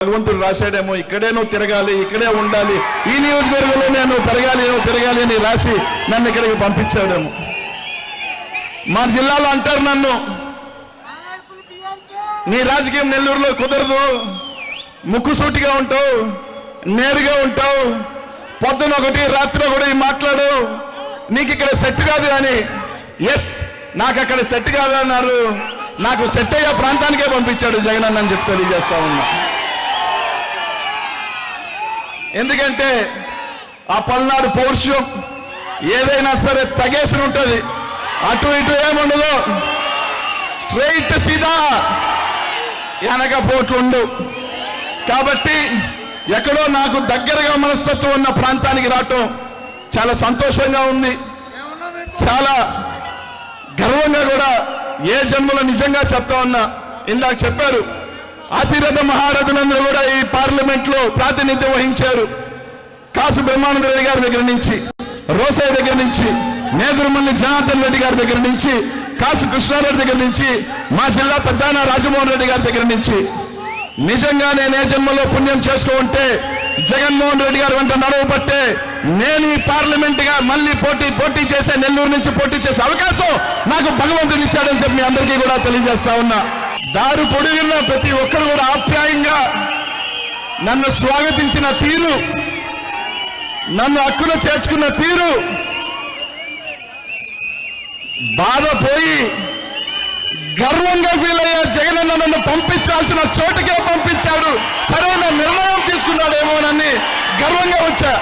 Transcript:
భగవంతుడు రాశాడేమో ఇక్కడే నువ్వు తిరగాలి ఇక్కడే ఉండాలి ఈ నియోజకవర్గంలో నేను పెరగాలి తిరగాలి అని రాసి నన్ను ఇక్కడికి పంపించాడేమో. మా జిల్లాలో అంటారు నన్ను నీ రాజకీయం నెల్లూరులో కుదరదు ముక్కుసూటిగా ఉంటావు నేరుగా ఉంటావు పొద్దున ఒకటి రాత్రి ఒకటి మాట్లాడు నీకు ఇక్కడ సెట్ కాదు అని ఎస్ నాకు అక్కడ సెట్ కాదు అన్నారు నాకు సెట్ అయ్యే ప్రాంతానికే పంపించాడు జగన్ అని చెప్పి తెలియజేస్తా ఉన్నా. ఎందుకంటే ఆ పల్నాడు పౌరుషం ఏదైనా సరే తగేసిన ఉంటుంది. అటు ఇటు ఏముండదు. స్ట్రైట్ సీదా. వెనక పోట్లు ఉండు. కాబట్టి ఎక్కడో నాకు దగ్గరగా మనస్తత్వం ఉన్న ప్రాంతానికి రావటం చాలా సంతోషంగా ఉంది. చాలా గర్వంగా కూడా ఏ జన్మలో నిజంగా చెప్తా ఉన్నా. ఇందాక చెప్పారు అతిరథ మహారథులందరూ కూడా ఈ పార్లమెంట్లో ప్రాతినిధ్యం వహించారు. కాసు బ్రహ్మానంద రెడ్డి గారి దగ్గర నుంచి రోసయ్య దగ్గర నుంచి నేదురుమల్లి జనార్దన్ రెడ్డి గారి దగ్గర నుంచి కాసు కృష్ణారెడ్డి దగ్గర నుంచి మా జిల్లా పెద్దాన రాజమోహన్ రెడ్డి గారి దగ్గర నుంచి నిజంగా నేను ఏ జన్మలో పుణ్యం చేస్తూ ఉంటే జగన్మోహన్ రెడ్డి గారు వెంట నడవబట్టే నేను ఈ పార్లమెంట్గా మళ్ళీ పోటీ పోటీ చేసే నెల్లూరు నుంచి పోటీ చేసే అవకాశం నాకు భగవంతుడు ఇచ్చాడని చెప్పి మీ అందరికీ కూడా తెలియజేస్తా ఉన్నా. దారు పొడిగిన ప్రతి ఒక్కరు కూడా ఆప్యాయంగా నన్ను స్వాగతించిన తీరు నన్ను హక్కున చేర్చుకున్న తీరు బాధపోయి గర్వంగా ఫీల్ అయ్యా జగనన్న నన్ను పంపించాల్సిన చోటుకే పంపించాడు. సరైన నిర్ణయం తీసుకున్నాడేమోనని గర్వంగా వచ్చా